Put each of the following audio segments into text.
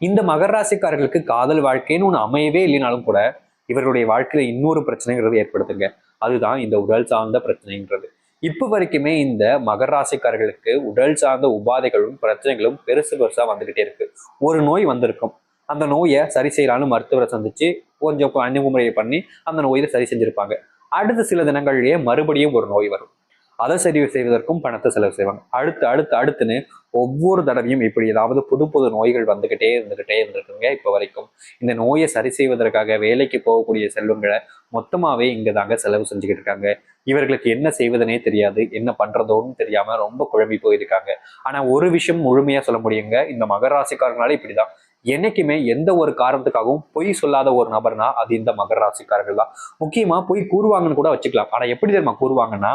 இந்த மகர ராசிக்காரர்களுக்கு காதல் வாழ்க்கைன்னு ஒன்று அமையவே இல்லைனாலும் கூட இவர்களுடைய வாழ்க்கையில இன்னொரு பிரச்சனைங்கிறது ஏற்படுத்துங்க அதுதான் இந்த உடல் சார்ந்த பிரச்சனைங்கிறது. இப்போ வரைக்குமே இந்த மகர ராசிக்காரர்களுக்கு உடல் சார்ந்த உபாதைகளும் பிரச்சனைகளும் பெருசு பெருசா வந்துகிட்டே இருக்கு. ஒரு நோய் வந்திருக்கும். அந்த நோயை சரி செய்யலான்னு மருத்துவரை சந்திச்சு கொஞ்சம் அணுகுமுறையை பண்ணி அந்த நோயை சரி செஞ்சிருப்பாங்க. அடுத்த சில தினங்கள்லயே மறுபடியும் ஒரு நோய் வரும். அதை சரி செய்வதற்கும் பணத்தை செலவு செய்வாங்க. அடுத்து அடுத்து அடுத்துன்னு ஒவ்வொரு தடவையும் இப்படி ஏதாவது புது புது நோய்கள் வந்துகிட்டே இருந்துகிட்டே இருந்திருக்குங்க இப்போ வரைக்கும். இந்த நோயை சரி செய்வதற்காக வேலைக்கு போகக்கூடிய செல்வங்களை மொத்தமாகவே இங்கே தாங்க செலவு செஞ்சுக்கிட்டு இருக்காங்க. இவர்களுக்கு என்ன செய்வதுனே தெரியாது என்ன பண்ணுறதோன்னு தெரியாமல் ரொம்ப குழம்பி போயிருக்காங்க. ஆனால் ஒரு விஷயம் முழுமையாக சொல்ல முடியுங்க இந்த மகர ராசிக்காரங்களால இப்படிதான். என்னைக்குமே எந்த ஒரு காரணத்துக்காகவும் பொய் சொல்லாத ஒரு நபர்னா அது இந்த மகர ராசிக்காரர்கள் தான் முக்கியமாக பொய் கூறுவாங்கன்னு கூட வச்சுக்கலாம். ஆனால் எப்படி தெரியுமா கூறுவாங்கன்னா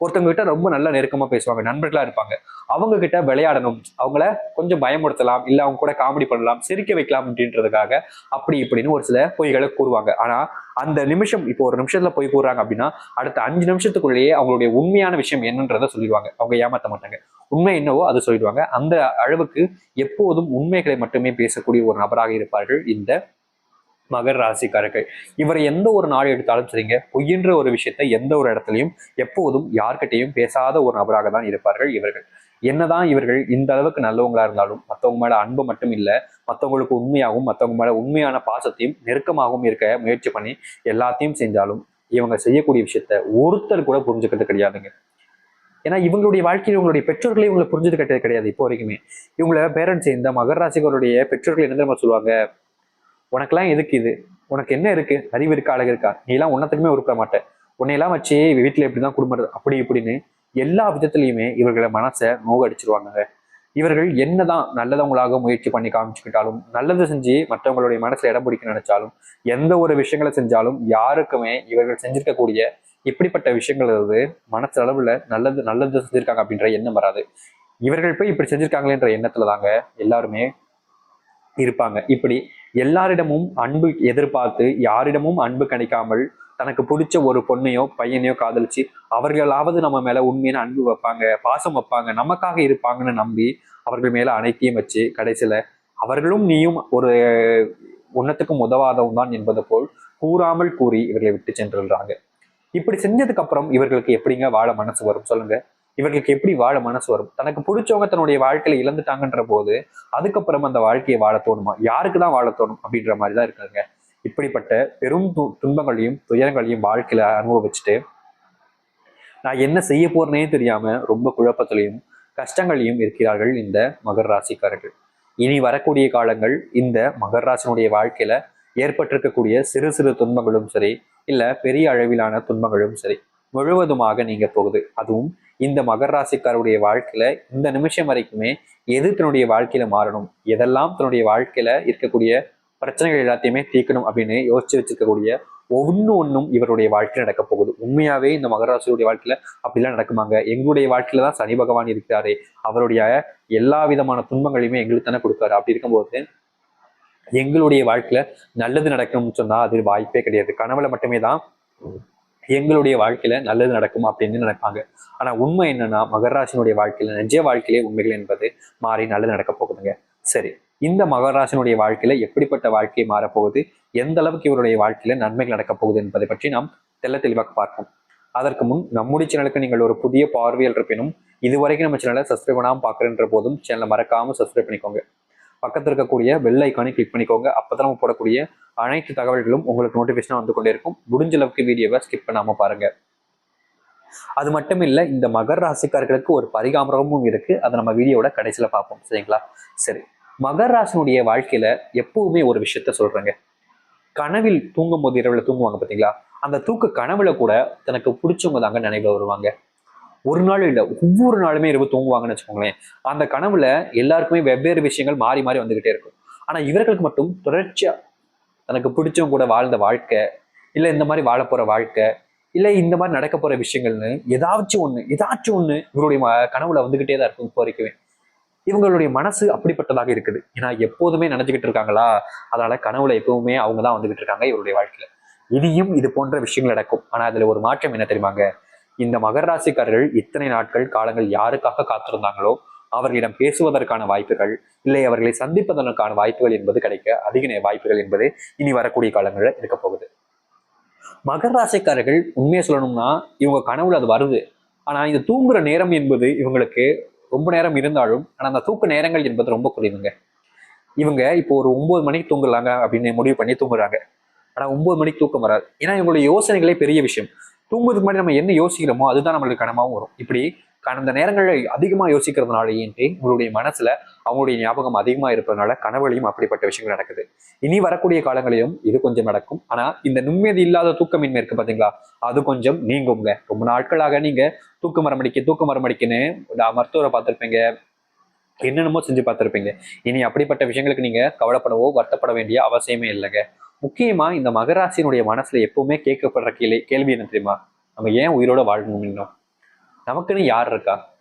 ஒருத்தவங்க கிட்ட ரொம்ப நல்ல நெருக்கமா பேசுவாங்க நண்பர்களா இருப்பாங்க. அவங்க கிட்ட விளையாடணும் அவங்கள கொஞ்சம் பயமுடுத்தலாம் இல்ல அவங்க கூட காமெடி பண்ணலாம் சிரிக்க வைக்கலாம் அப்படின்றதுக்காக அப்படி இப்படின்னு ஒரு சில பொய்களை கூறுவாங்க. ஆனா அந்த நிமிஷம் இப்போ ஒரு நிமிஷத்துல போய் கூறுறாங்க அப்படின்னா அடுத்த அஞ்சு நிமிஷத்துக்குள்ளேயே அவங்களுடைய உண்மையான விஷயம் என்னன்றதை சொல்லிடுவாங்க. அவங்க ஏமாத்த மாட்டாங்க. உண்மை என்னவோ அதை சொல்லிடுவாங்க. அந்த அளவுக்கு எப்போதும் உண்மைகளை மட்டுமே பேசக்கூடிய ஒரு நபராக இருப்பார்கள் இந்த மகர் ராசிக்காரர்கள். இவரை எந்த ஒரு நாள் எடுத்தாலும் சரிங்க பொய்யின்ற ஒரு விஷயத்தை எந்த ஒரு இடத்துலையும் எப்போதும் யார்கிட்டையும் பேசாத ஒரு நபராக தான் இருப்பார்கள் இவர்கள். என்னதான் இவர்கள் இந்த அளவுக்கு நல்லவங்களா இருந்தாலும் மற்றவங்க மேல அன்பு மட்டும் இல்லை மற்றவங்களுக்கு உண்மையாகவும் மற்றவங்க மேல உண்மையான பாசத்தையும் நெருக்கமாகவும் இருக்க முயற்சி பண்ணி எல்லாத்தையும் செஞ்சாலும் இவங்க செய்யக்கூடிய விஷயத்த ஒருத்தர் கூட புரிஞ்சுக்கிறது கிடையாதுங்க. ஏன்னா இவங்களுடைய வாழ்க்கையில் இவங்களுடைய பெற்றோர்களே இவங்களை புரிஞ்சுக்கிட்டது கிடையாது இப்போ வரைக்குமே. இவங்கள பேரண்ட்ஸ் இந்த மகர ராசிகளுடைய பெற்றோர்கள் என்ன தெரியுமா சொல்லுவாங்க? உனக்கெல்லாம் எதுக்கு இது? உனக்கு என்ன இருக்கு? அறிவு இருக்கா? அழகு இருக்கா? நீ எல்லாம் ஒன்றத்துக்குமே உருப்பிட மாட்டேன் உன்னையெல்லாம் வச்சு வீட்டுல எப்படிதான் குடும்பம் அப்படி இப்படின்னு எல்லா விதத்துலையுமே இவர்களை மனசை நோகடிச்சிருவாங்க இவர்கள் என்னதான் நல்லதவங்களாக முயற்சி பண்ணி காமிச்சுக்கிட்டாலும் நல்லது செஞ்சு மற்றவங்களுடைய மனசுல இடம் பிடிக்க நினைச்சாலும் எந்த ஒரு விஷயங்களை செஞ்சாலும் யாருக்குமே இவர்கள் செஞ்சிருக்கக்கூடிய இப்படிப்பட்ட விஷயங்கள் வந்து மனசு அளவுல நல்லது நல்லது செஞ்சிருக்காங்க அப்படின்ற எண்ணம் வராது. இவர்கள் போய் இப்படி செஞ்சிருக்காங்களேன்ற எண்ணத்துல தாங்க எல்லாருமே இருப்பாங்க. இப்படி எல்லாரிடமும் அன்பு எதிர்பார்த்து யாரிடமும் அன்பு கிடைக்காமல் தனக்கு பிடிச்ச ஒரு பொண்ணையோ பையனையோ காதலிச்சு அவர்களாவது நம்ம மேல உண்மையான அன்பு வைப்பாங்க பாசம் வைப்பாங்க நமக்காக இருப்பாங்கன்னு நம்பி அவர்கள் மேல அனைத்தையும் வச்சு கடைசியில அவர்களும் நீயும் ஒரு உன்னத்துக்கும் உதவாதவன் தான் என்பது போல் கூறாமல் கூறி இவர்களை விட்டு சென்றுறாங்க இப்படி செஞ்சதுக்கு அப்புறம் இவர்களுக்கு எப்படிங்க வாழ மனசு வரும்? சொல்லுங்க. இவர்களுக்கு எப்படி வாழ மனசு வரும்? தனக்கு பிடிச்சவங்க தன்னுடைய வாழ்க்கையில இழந்துட்டாங்கன்ற போது அதுக்கப்புறம் அந்த வாழ்க்கையை வாழ தோணுமா? யாருக்கு தான் வாழ தோணும்? அப்படின்ற மாதிரி தான் இருக்காங்க. இப்படிப்பட்ட பெரும் து- துன்பங்களையும் துயரங்களையும் வாழ்க்கையில அனுபவிச்சுட்டு நான் என்ன செய்ய போறேனே தெரியாம ரொம்ப குழப்பத்திலையும் கஷ்டங்களையும் இருக்கிறார்கள் இந்த மகர் ராசிக்காரர்கள். இனி வரக்கூடிய காலங்கள் இந்த மகர் ராசினுடைய வாழ்க்கையில ஏற்பட்டிருக்கக்கூடிய சிறு சிறு துன்பங்களும் சரி இல்ல பெரிய அளவிலான துன்பங்களும் சரி முழுவதுமாக நீங்க போகுது. அதுவும் இந்த மகர ராசிக்காரருடைய வாழ்க்கையில இந்த நிமிஷம் வரைக்குமே எது தன்னுடைய வாழ்க்கையில மாறணும்? எதெல்லாம் தன்னுடைய வாழ்க்கையில இருக்கக்கூடிய பிரச்சனைகள் எல்லாத்தையுமே தீர்க்கணும் அப்படின்னு யோசிச்சு வச்சிருக்கக்கூடிய ஒவ்வொன்று ஒன்றும் இவருடைய வாழ்க்கையில் நடக்க போகுது. உண்மையாவே இந்த மகராசியுடைய வாழ்க்கையில அப்படிலாம் நடக்குமாங்க. எங்களுடைய வாழ்க்கையில தான் சனி பகவான் இருக்கிறாரு. அவருடைய எல்லா விதமான துன்பங்களையுமே எங்களுக்கு தானே கொடுக்காரு. அப்படி இருக்கும்போது எங்களுடைய வாழ்க்கையில நல்லது நடக்கணும்னு சொன்னா அது வாய்ப்பே கிடையாது. கனவுல மட்டுமே தான் எங்களுடைய வாழ்க்கையில நல்லது நடக்கும் அப்படின்னு நினைப்பாங்க. ஆனா உண்மை என்னன்னா மகராசினுடைய வாழ்க்கையில நிஜ வாழ்க்கையிலே உண்மைகள் என்பது மாறி நல்லது நடக்க போகுதுங்க. சரி இந்த மகராசினுடைய வாழ்க்கையில எப்படிப்பட்ட வாழ்க்கை மாறப்போகுது? எந்த அளவுக்கு இவருடைய வாழ்க்கையில நன்மைகள் நடக்க போகுது என்பதை பற்றி நாம் தெள்ள தெளிவாக பார்ப்போம். அதற்கு முன் நம்முடைய சேனலுக்கு நீங்கள் ஒரு புதிய பார்வையில் இருப்பினும் இதுவரைக்கும் நம்ம சேனலை சப்ஸ்கிரைப் பண்ணாமல் பார்க்குறன்ற போதும் சேனலை மறக்காம சப்ஸ்கிரைப் பண்ணிக்கோங்க. பக்கத்தில் இருக்கக்கூடிய பெல் ஐக்கானை கிளிக் பண்ணிக்கோங்க. அப்பதான் நம்ம போடக்கூடிய அனைத்து தகவல்களும் உங்களுக்கு நோட்டிஃபிகேஷனாக வந்து கொண்டே இருக்கும் முடிஞ்ச அளவுக்கு வீடியோவை ஸ்கிப் பண்ணாமல் பாருங்கள் அது மட்டும் இல்லை இந்த மகர ராசிக்காரர்களுக்கு ஒரு பரிகாமரமும் இருக்குது அதை நம்ம வீடியோவோட கடைசியில் பார்ப்போம். சரிங்களா? சரி. மகர ராசினுடைய வாழ்க்கையில் எப்பவுமே ஒரு விஷயத்த சொல்கிறேங்க கனவில் தூங்கும் போது இரவில் தூங்குவாங்க பார்த்தீங்களா அந்த தூக்க கனவுல கூட தனக்கு பிடிச்சவங்க தாங்க நினைவில் வருவாங்க. ஒரு நாள் இல்லை ஒவ்வொரு நாளுமே இரவு தூங்குவாங்கன்னு வச்சுக்கோங்களேன். அந்த கனவுல எல்லாருக்குமே வெவ்வேறு விஷயங்கள் மாறி மாறி வந்துகிட்டே இருக்கும். ஆனா இவர்களுக்கு மட்டும் தொடர்ச்சியா தனக்கு பிடிச்சவங்க கூட வாழ்ந்த வாழ்க்கை இல்லை இந்த மாதிரி வாழ போற வாழ்க்கை இல்லை இந்த மாதிரி நடக்க போற விஷயங்கள்னு ஏதாச்சும் ஒண்ணு ஏதாச்சும் ஒண்ணு இவருடைய ம- கனவுல வந்துகிட்டே தான் இருக்கும் இப்போ வரைக்குமே. இவங்களுடைய மனசு அப்படிப்பட்டதாக இருக்குது. ஏன்னா எப்போதுமே நினைச்சுக்கிட்டு இருக்காங்களா? அதனால கனவுல எப்பவுமே அவங்க தான் வந்துகிட்டு இருக்காங்க இவருடைய வாழ்க்கையில. இனியும் இது போன்ற விஷயங்கள் நடக்கும். ஆனா அதுல ஒரு மாற்றம் என்ன தெரியுமாங்க? இந்த மகர ராசிக்காரர்கள் இத்தனை நாட்கள் காலங்கள் யாருக்காக காத்திருந்தாங்களோ அவர்களிடம் பேசுவதற்கான வாய்ப்புகள் இல்லை அவர்களை சந்திப்பதற்கான வாய்ப்புகள் என்பது கிடைக்க அதிக வாய்ப்புகள் என்பது இனி வரக்கூடிய காலங்களில் இருக்க போகுது. மகர ராசிக்காரர்கள் உண்மையை சொல்லணும்னா இவங்க கனவுல அது வருது. ஆனா இந்த தூங்குற நேரம் என்பது இவங்களுக்கு ரொம்ப நேரம் இருந்தாலும் ஆனா அந்த தூக்க நேரங்கள் என்பது ரொம்ப குறைவுங்க. இவங்க இப்போ ஒரு ஒன்பது மணிக்கு தூங்குறாங்க அப்படின்னு முடிவு பண்ணி தூங்குறாங்க. ஆனா ஒன்பது மணிக்கு தூக்கம் வராது. ஏன்னா இவங்களுடைய யோசனைகளே பெரிய விஷயம். தூங்குறதுக்கு முன்னாடி நம்ம என்ன யோசிக்கிறோமோ அதுதான் நம்மளுக்கு கனமாகவும் வரும். இப்படி கடந்த நேரங்களில் அதிகமாக யோசிக்கிறதுனாலேயே உங்களுடைய மனசுல அவங்களுடைய ஞாபகம் அதிகமாக இருப்பதனால கனவுலையும் அப்படிப்பட்ட விஷயங்கள் நடக்குது. இனி வரக்கூடிய காலங்களிலும் இது கொஞ்சம் நடக்கும். ஆனால் இந்த நிம்மதி இல்லாத தூக்கமின்மை இருக்கு பார்த்தீங்களா அது கொஞ்சம் நீங்குங்க. ரொம்ப நாட்களாக நீங்க தூக்க மரமடிக்க தூக்க மரமடிக்குன்னு நான் மருத்துவரை பார்த்துருப்பீங்க. என்னென்னமோ செஞ்சு பார்த்துருப்பீங்க. இனி அப்படிப்பட்ட விஷயங்களுக்கு நீங்க கவலைப்படவோ வருத்தப்பட வேண்டிய அவசியமே இல்லைங்க. முக்கியமா இந்த மகராசினுடைய மனசுல எப்பவுமே கேட்கப்படுற கேள்வி கேள்வி என்ன தெரியுமா? நம்ம ஏன் உயிரோட வாழணும் இன்னும் நமக்குன்னு யார் இருக்கா?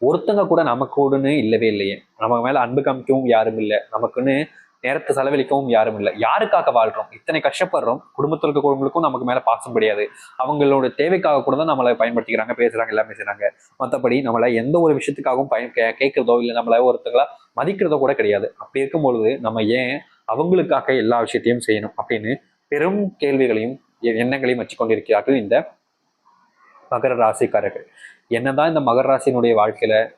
ஒருத்தங்க கூட நமக்கோடுன்னு இல்லவே இல்லையே. நமக்கு மேல அன்பு காமிக்கவும் யாரும் இல்லை. நமக்குன்னு நேரத்தை செலவழிக்கவும் யாரும் இல்லை. யாருக்காக வாழ்றோம்? இத்தனை கஷ்டப்படுறோம். குடும்பத்தில் இருக்கவங்களுக்கும் நமக்கு மேல பாசம் கிடையாது. அவங்களோட தேவைக்காக கூட தான் நம்மளை பயன்படுத்திக்கிறாங்க பேசுறாங்க எல்லாமே செய்றாங்க. மற்றபடி நம்மளை எந்த ஒரு விஷயத்துக்காகவும் பயன் கே- கேட்கறதோ இல்லை நம்மளை ஒருத்தங்களா மதிக்கிறதோ கூட கிடையாது. அப்படி இருக்கும் பொழுது நம்ம ஏன் அவங்களுக்காக எல்லா விஷயத்தையும் செய்யணும் அப்படின்னு பெரும் கேள்விகளையும் எ- எண்ணங்களையும் வச்சுக்கொண்டிருக்கிறார்கள் இந்த மகர ராசிக்காரர்கள். என்னதான் இந்த மகர ராசியினுடைய வாழ்க்கையில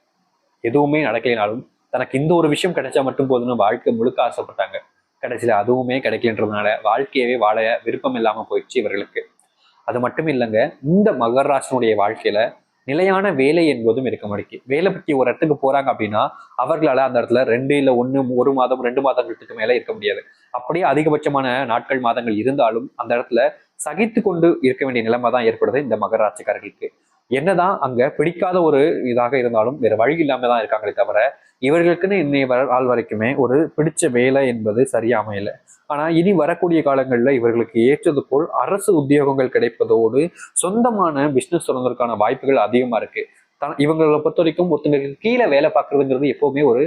எதுவுமே நடக்கலைனாலும் தனக்கு இந்த ஒரு விஷயம் கிடைச்சா மட்டும் போதும்னு வாழ்க்கை முழுக்க ஆசைப்பட்டாங்க. கடைசியில் அதுவுமே கிடைக்கலன்றதுனால வாழ்க்கையவே வாழ விருப்பம் இல்லாமல் போயிடுச்சு இவர்களுக்கு. அது மட்டும் இல்லைங்க இந்த மகர ராசினுடைய வாழ்க்கையில நிலையான வேலை என்பதும் இருக்க முடிக்கு வேலை பற்றி ஒரு இடத்துக்கு போறாங்க அப்படின்னா அவர்களால அந்த இடத்துல ரெண்டு இல்ல ஒண்ணு ஒரு மாதம் ரெண்டு மாதங்களுக்கு மேல இருக்க முடியாது. அப்படியே அதிகபட்சமான நாட்கள் மாதங்கள் இருந்தாலும் அந்த இடத்துல சகித்து கொண்டு இருக்க வேண்டிய நிலைமை தான் ஏற்படுது இந்த மகராட்சிக்காரர்களுக்கு. என்னதான் அங்க பிடிக்காத ஒரு இதாக இருந்தாலும் வேற வழி இல்லாம தான் இருக்காங்களே தவிர இவர்களுக்குன்னு இன்னைய வர ஆள் வரைக்குமே ஒரு பிடிச்ச வேலை என்பது சரியா அமையல ஆனா இனி வரக்கூடிய காலங்களில் இவர்களுக்கு ஏற்றது போல் அரசு உத்தியோகங்கள் கிடைப்பதோடு சொந்தமான பிசினஸ் தொடர்ந்ததற்கான வாய்ப்புகள் அதிகமா இருக்கு. தன் இவங்களை பொறுத்த வரைக்கும் ஒருத்தங்களுக்கு கீழே வேலை பார்க்கறதுங்கிறது எப்பவுமே ஒரு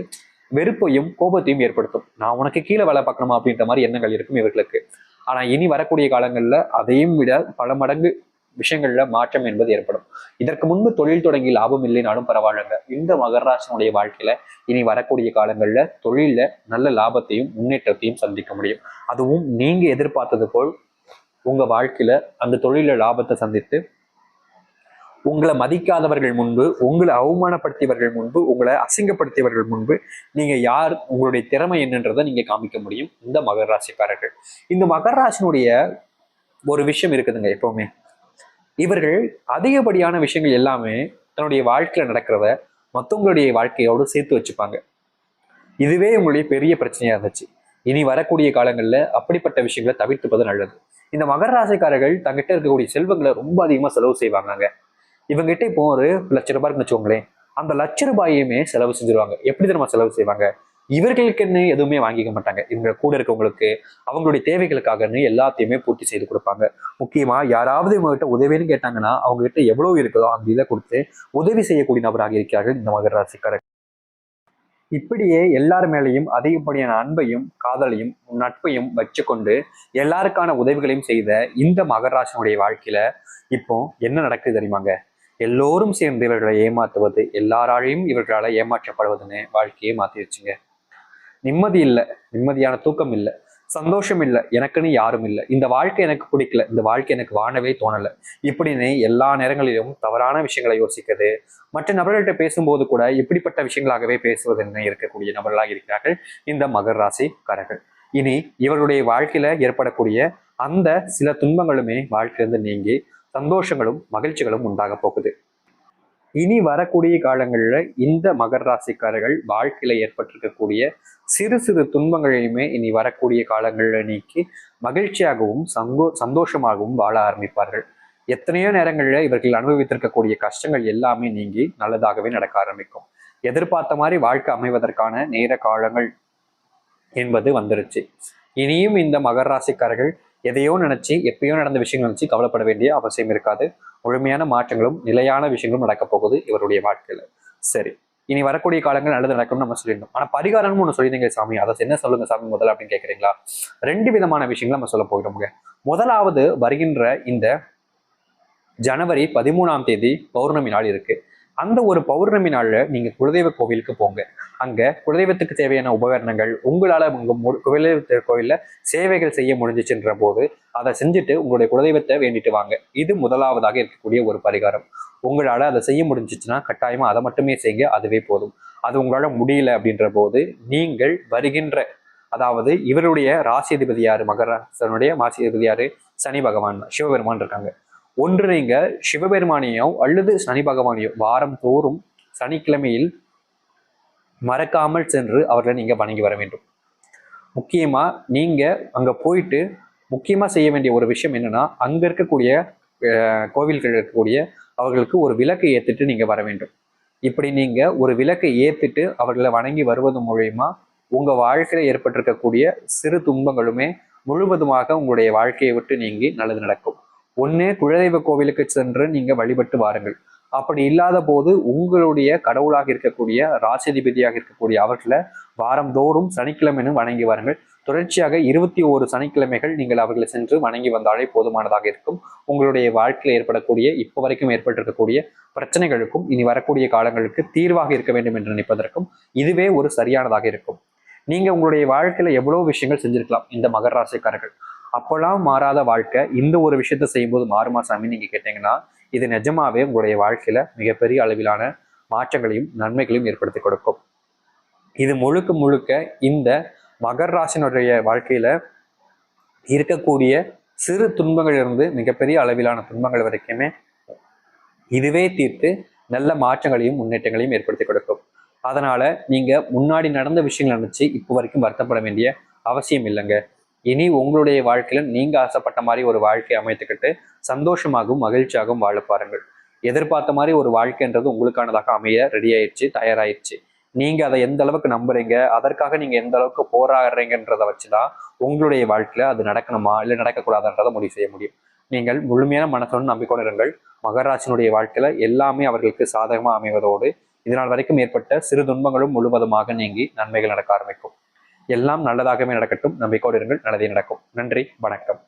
வெறுப்பையும் கோபத்தையும் ஏற்படுத்தும். நான் உனக்கு கீழே வேலை பார்க்கணுமா அப்படின்ற மாதிரி எண்ணங்கள் இருக்கும் இவர்களுக்கு. ஆனா இனி வரக்கூடிய காலங்கள்ல அதையும் விட பல மடங்கு விஷயங்கள்ல மாற்றம் என்பது ஏற்படும். இதற்கு முன்பு தொழில் தொடங்கி லாபம் இல்லைனாலும் பரவாயில்லைங்க. இந்த மகராசனுடைய வாழ்க்கையில இனி வரக்கூடிய காலங்கள்ல தொழில நல்ல லாபத்தையும் முன்னேற்றத்தையும் சந்திக்க முடியும். அதுவும் நீங்க எதிர்பார்த்தது போல் உங்க வாழ்க்கையில அந்த தொழில லாபத்தை சந்தித்து உங்களை மதிக்காதவர்கள் முன்பு உங்களை அவமானப்படுத்தியவர்கள் முன்பு உங்களை அசிங்கப்படுத்தியவர்கள் முன்பு நீங்க யார் உங்களுடைய திறமை என்னன்றதை நீங்க காமிக்க முடியும். இந்த மகர ராசிக்காரர்கள். இந்த மகர ராசினுடைய ஒரு விஷயம் இருக்குதுங்க எப்பவுமே. இவர்கள் அதிகப்படியான விஷயங்கள் எல்லாமே தன்னுடைய வாழ்க்கையில நடக்கிறத மற்றவங்களுடைய வாழ்க்கையோடு சேர்த்து வச்சுப்பாங்க. இதுவே உங்களுடைய பெரிய பிரச்சனையா இருந்துச்சு. இனி வரக்கூடிய காலங்கள்ல அப்படிப்பட்ட விஷயங்களை தவிர்த்துப்பது நல்லது. இந்த மகர ராசிக்காரர்கள் தங்கிட்ட இருக்கக்கூடிய செல்வங்களை ரொம்ப அதிகமா செலவு செய்வாங்க இவங்ககிட்ட இப்போ ஒரு லட்ச ரூபாய்னு வச்சுக்கோங்களேன். அந்த லட்ச ரூபாயுமே செலவு செஞ்சிருவாங்க. எப்படி தெரியுமா செலவு செய்வாங்க? இவர்களுக்குன்னு எதுவுமே வாங்கிக்க மாட்டாங்க. இவங்க கூட இருக்கவங்களுக்கு அவங்களுடைய தேவைகளுக்காகன்னு எல்லாத்தையுமே பூர்த்தி செய்து கொடுப்பாங்க. முக்கியமா யாராவது இவங்ககிட்ட உதவின்னு கேட்டாங்கன்னா அவங்க கிட்ட எவ்வளவு இருக்குதோ அந்த இதை கொடுத்து உதவி செய்யக்கூடிய நபராக இருக்கிறார்கள் இந்த மகர ராசிக்காரர்கள். இப்படியே எல்லார் மேலேயும் அதிகப்படியான அன்பையும் காதலையும் நட்பையும் வச்சுக்கொண்டு எல்லாருக்கான உதவிகளையும் செய்த இந்த மகராசனுடைய வாழ்க்கையில இப்போ என்ன நடக்குது தெரியுமாங்க? எல்லோரும் சேர்ந்து இவர்களை ஏமாத்துவது எல்லாராலையும் இவர்களால் ஏமாற்றப்படுவதுன்னு வாழ்க்கையை வச்சுங்க நிம்மதி இல்லை நிம்மதியான தூக்கம் இல்லை சந்தோஷம் இல்லை எனக்குன்னு யாரும் இல்லை. இந்த வாழ்க்கை எனக்கு பிடிக்கல இந்த வாழ்க்கை எனக்கு வாழவே தோணலை. இப்படின்னு எல்லா நேரங்களிலும் தவறான விஷயங்களை யோசிக்கிறது மற்ற நபர்கள்ட்ட பேசும்போது கூட இப்படிப்பட்ட விஷயங்களாகவே பேசுவதுன்னு இருக்கக்கூடிய நபர்களாக இருக்கிறார்கள்? இந்த மகர் ராசிக்காரர்கள். இனி இவர்களுடைய வாழ்க்கையில ஏற்படக்கூடிய அந்த சில துன்பங்களுமே வாழ்க்கையிலிருந்து நீங்கி சந்தோஷங்களும் மகிழ்ச்சிகளும் உண்டாக போகுது. இனி வரக்கூடிய காலங்களில் இந்த மகர் ராசிக்காரர்கள் வாழ்க்கையில ஏற்பட்டிருக்கக்கூடிய சிறு சிறு துன்பங்களையுமே இனி வரக்கூடிய காலங்களில் நீக்கி மகிழ்ச்சியாகவும் சந்தோ சந்தோஷமாகவும் வாழ ஆரம்பிப்பார்கள். எத்தனையோ நேரங்களில் இவர்கள் அனுபவித்திருக்கக்கூடிய கஷ்டங்கள் எல்லாமே நீங்கி நல்லதாகவே நடக்க ஆரம்பிக்கும். எதிர்பார்த்த மாதிரி வாழ்க்கை அமைவதற்கான நேர காலங்கள் என்பது வந்துருச்சு. இனியும் இந்த மகர ராசிக்காரர்கள் எதையோ நினைச்சு எப்பயோ நடந்த விஷயங்கள் நினைச்சு கவலைப்பட வேண்டிய அவசியம் இருக்காது. முழுமையான மாற்றங்களும் நிலையான விஷயங்களும் நடக்க போகுது இவருடைய வாழ்க்கையில. சரி இனி வரக்கூடிய காலங்கள் நல்லது நடக்கும்னு நம்ம சொல்லிடணும். ஆனா பரிகாரம்னு ஒன்று சொல்லியிருந்தீங்க சாமி அதை என்ன சொல்லுங்க சாமி முதல்ல அப்படின்னு கேட்குறீங்களா ரெண்டு விதமான விஷயங்கள் நம்ம சொல்ல போகிறோமுங்க முதலாவது வருகின்ற இந்த ஜனவரி பதிமூணாம் தேதி பௌர்ணமி நாள் இருக்கு. அந்த ஒரு பௌர்ணமி நாள்ல நீங்க குலதெய்வ கோவிலுக்கு போங்க. அங்க குலதெய்வத்துக்கு தேவையான உபகரணங்கள் உங்களால உங்க மு- குலதெய்வ கோயிலில் சேவைகள் செய்ய முடிஞ்சிச்சுன்ற போது அதை செஞ்சுட்டு உங்களுடைய குலதெய்வத்தை வேண்டிட்டு வாங்க. இது முதலாவதாக இருக்கக்கூடிய ஒரு பரிகாரம். உங்களால அதை செய்ய முடிஞ்சிச்சுன்னா கட்டாயமா அதை மட்டுமே செய்யுங்க அதுவே போதும். அது உங்களால முடியல அப்படின்ற போது நீங்கள் வருகின்ற அதாவது இவருடைய ராசிதிபதி யாரு? மகராசனுடைய ராசிதிபதி யாரு? சனி பகவான் சிவபெருமான் இருக்காங்க. ஒன்று நீங்கள் சிவபெருமானையோ அல்லது சனி பகவானையோ. வாரம் தோறும் சனிக்கிழமையில் மறக்காமல் சென்று அவர்களை நீங்கள் வணங்கி வர வேண்டும். முக்கியமாக நீங்கள் அங்கே போயிட்டு முக்கியமாக செய்ய வேண்டிய ஒரு விஷயம் என்னென்னா அங்கே இருக்கக்கூடிய கோவில்கள் இருக்கக்கூடிய அவர்களுக்கு ஒரு விளக்கு ஏற்றுட்டு நீங்கள் வர வேண்டும். இப்படி நீங்கள் ஒரு விளக்கை ஏற்றுட்டு அவர்களை வணங்கி வருவது மூலயமா உங்கள் வாழ்க்கையில் ஏற்பட்டிருக்கக்கூடிய சிறு துன்பங்களுமே முழுவதுமாக உங்களுடைய வாழ்க்கையை விட்டு நீங்கி நல்லது நடக்கும். ஒன்று குலதெய்வ கோவிலுக்கு சென்று நீங்க வழிபட்டு வாருங்கள். அப்படி இல்லாத போது உங்களுடைய கடவுளாக இருக்கக்கூடிய ராசிதிபதியாக இருக்கக்கூடிய அவர்களை வாரந்தோறும் சனிக்கிழமைன்னு வணங்கி வாருங்கள். தொடர்ச்சியாக இருபத்தி ஓரு சனிக்கிழமைகள் நீங்கள் அவர்களை சென்று வணங்கி வந்தாலே போதுமானதாக இருக்கும். உங்களுடைய வாழ்க்கையில் ஏற்படக்கூடிய இப்போ வரைக்கும் ஏற்பட்டிருக்கக்கூடிய பிரச்சனைகளுக்கும் இனி வரக்கூடிய காலங்களுக்கு தீர்வாக இருக்க வேண்டும் என்று நினைப்பதற்கும் இதுவே ஒரு சரியானதாக இருக்கும். நீங்க உங்களுடைய வாழ்க்கையில எவ்வளவு விஷயங்கள் செஞ்சிருக்கலாம். இந்த மகர ராசிக்காரர்கள். அப்போல்லாம் மாறாத வாழ்க்கை. இந்த ஒரு விஷயத்த செய்யும்போது மாறுமா சாமி நீங்கள் கேட்டீங்கன்னா இது நிஜமாவே உங்களுடைய வாழ்க்கையில் மிகப்பெரிய அளவிலான மாற்றங்களையும் நன்மைகளையும் ஏற்படுத்தி கொடுக்கும். இது முழுக்க முழுக்க இந்த மகர் ராசினுடைய வாழ்க்கையில் இருக்கக்கூடிய சிறு துன்பங்களிலிருந்து மிகப்பெரிய அளவிலான துன்பங்கள் வரைக்குமே இதுவே தீர்த்து நல்ல மாற்றங்களையும் முன்னேற்றங்களையும் ஏற்படுத்தி கொடுக்கும். அதனால நீங்க முன்னாடி நடந்த விஷயங்களை நினைச்சு இப்போ வரைக்கும் வருத்தப்பட வேண்டிய அவசியம் இல்லைங்க. இனி உங்களுடைய வாழ்க்கையில நீங்க ஆசைப்பட்ட மாதிரி ஒரு வாழ்க்கையை அமைத்துக்கிட்டு சந்தோஷமாகவும் மகிழ்ச்சியாகவும் வாழ பாருங்கள். எதிர்பார்த்த மாதிரி ஒரு வாழ்க்கைன்றது உங்களுக்கானதாக அமைய ரெடி ஆயிடுச்சு தயாராயிடுச்சு. நீங்க அதை எந்த அளவுக்கு நம்புறீங்க அதற்காக நீங்க எந்த அளவுக்கு போராடுறீங்கன்றதை வச்சுதான் உங்களுடைய வாழ்க்கையில அது நடக்கணுமா இல்லை நடக்கக்கூடாதுன்றதை முடிவு செய்ய முடியும். நீங்கள் முழுமையான மனசுடன் நம்பிக்கொண்டிருங்கள் மகராசினுடைய வாழ்க்கையில எல்லாமே அவர்களுக்கு சாதகமாக அமைவதோடு இதனால் வரைக்கும் ஏற்பட்ட சிறு துன்பங்களும் முழுவதுமாக நீங்கி நன்மைகள் நடக்க ஆரம்பிக்கும். எல்லாம் நல்லதாகவே நடக்கட்டும். நம்பிக்கோடு இருங்கள். நல்லதே நடக்கும். நன்றி. வணக்கம்.